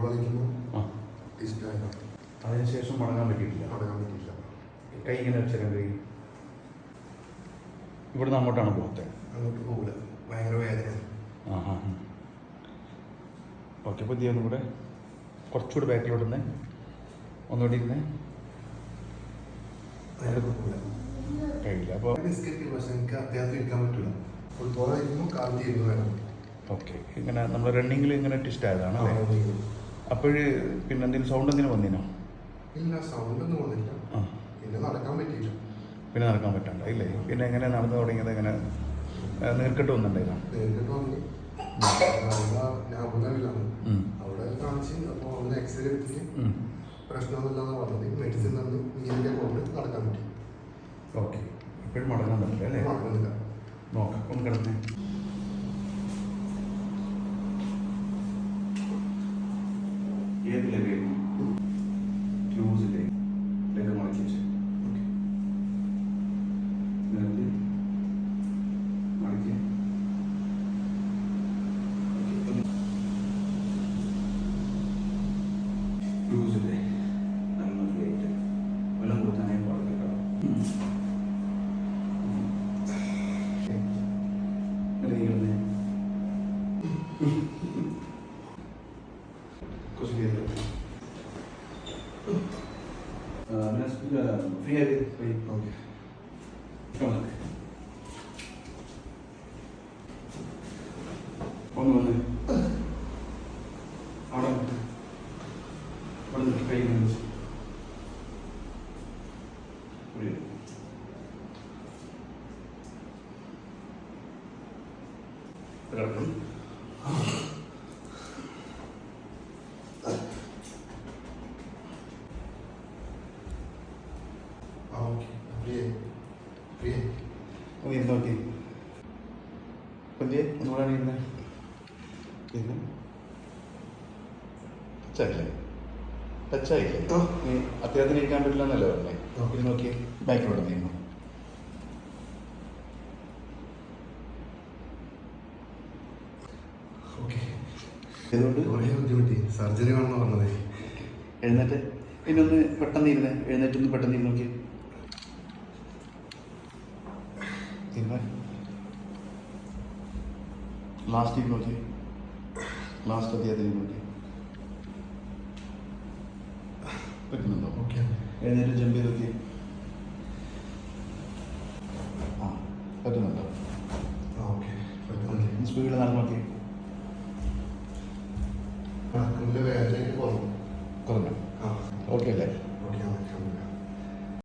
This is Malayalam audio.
ഫുട്ബോൾ കളിക്കുമ്പോൾ ഡിസ്റ്റായതാണ് അതിനുശേഷം മടങ്ങാൻ പറ്റിയിട്ടില്ല. മടങ്ങാൻ പറ്റിയില്ല കൈ ഇങ്ങനെ വെച്ചാൽ കൈ ഇവിടുന്ന് അങ്ങോട്ടാണ് പോകത്തെ. അങ്ങോട്ട് പോകില്ല ഭയങ്കര വേദന ആ ഹാ ഓക്കെ അപ്പോൾ ഇതൊന്നും കൂടെ കുറച്ചുകൂടി ബാക്കിലോട്ട് നിന്ന് ഒന്നുകൂടി ഇരുന്ന് കഴിയില്ല. അപ്പോൾ ബിസ്ക്കറ്റ് പക്ഷെ എനിക്ക് അത്യാവശ്യം ഇരിക്കാൻ പറ്റില്ല. ഫുട്ബോൾ കളിക്കുമ്പോൾ കാൽ തീരുന്നു വേണം. ഓക്കെ ഇങ്ങനെ നമ്മൾ റണ്ണിങ്ങിൽ ഇങ്ങനെ ട്വിസ്റ്റ് ആയതാണ് അല്ലേ? അപ്പോൾ പിന്നെ എന്തെങ്കിലും സൗണ്ട് എന്തെങ്കിലും വന്നിനോ? ഇല്ല സൗണ്ട് ഒന്നും വന്നില്ല. പിന്നെ നടക്കാൻ പറ്റിയില്ല. പിന്നെ നടക്കാൻ പറ്റണ്ട. ഇല്ലേ? പിന്നെ എങ്ങനെ നടന്നു തുടങ്ങിയത്? എങ്ങനെ നേർക്കെട്ട് വന്നിട്ടുണ്ടായിരുന്നു? നേരിട്ട് വന്ന്. ഞാൻ അബുദാബിയിലാണ് അവിടെ കാണിച്ച് അപ്പോൾ ഒന്ന് എക്സ്റേ എടുത്തിട്ട് ഉം. പ്രശ്നമൊന്നുമില്ലാന്ന് പറഞ്ഞത് മെഡിസിൻ തന്ന് കൊണ്ട് നടക്കാൻ പറ്റി. ഓക്കെ ഇപ്പോഴും മടങ്ങാൻ പറ്റില്ല അല്ലേ? നടക്കുന്നില്ല. നോക്കാം ഒന്ന് കിടന്നേ. ഏത് ലെവലും ലൂസിലെ ലെവൽ മടക്കി വെച്ച് ഓക്കെ. മടക്കി ലൂസിലെ നല്ല ഫ്ലൈറ്റ് വെള്ളം കൊടുത്താനേ പാടില്ല അറിയുന്നത് കുറച്ച് ഫ്രീ ആയി ഫ്രീ ഓക്കെ ഒന്ന് വന്ന് അവിടെ നിൽക്ക്. അവിടെ നിൽക്ക്, കൈ ഇങ്ങനെ വെച്ച്. ഒന്ന് ഇരുന്ന് നോക്കി കുഞ്ഞെ ഒന്നുകൂടെ ഇരുന്ന് ഇരുന്ന് ടച്ചായില്ലേ ടച്ചായില്ലേ. നീ അത്യാവശ്യം ഇരിക്കാൻ പറ്റില്ല എന്നല്ലേ പറഞ്ഞേ ആ. നോക്കി ബാക്കിലോട്ട് നീങ്ങും ഓക്കെ ഇതുകൊണ്ട് കുറേ ബുദ്ധിമുട്ടി സർജറി വേണമെന്ന് പറഞ്ഞത്. എഴുന്നേറ്റ്. പിന്നെ ഒന്ന് പെട്ടെന്ന് ഇരുന്ന്. എഴുന്നേറ്റ് ഒന്ന് പെട്ടെന്ന് ഇരുന്ന് നോക്കി ഇരുന്ന് ലാസ്റ്റ് ഇരുന്ന് നോക്കി. ലാസ്റ്റ് ഇരുന്ന് നോക്കി. പറ്റുന്നുണ്ടോ? ഓക്കെ എഴുന്നേറ്റ് ജമ്പ് ചെയ്ത് നോക്കി ആ പറ്റുന്നുണ്ടോ. ഓക്കെ സ്പീഡിൽ നടന്നു നോക്കി. കുറഞ്ഞു. ഓക്കെ അല്ലേ?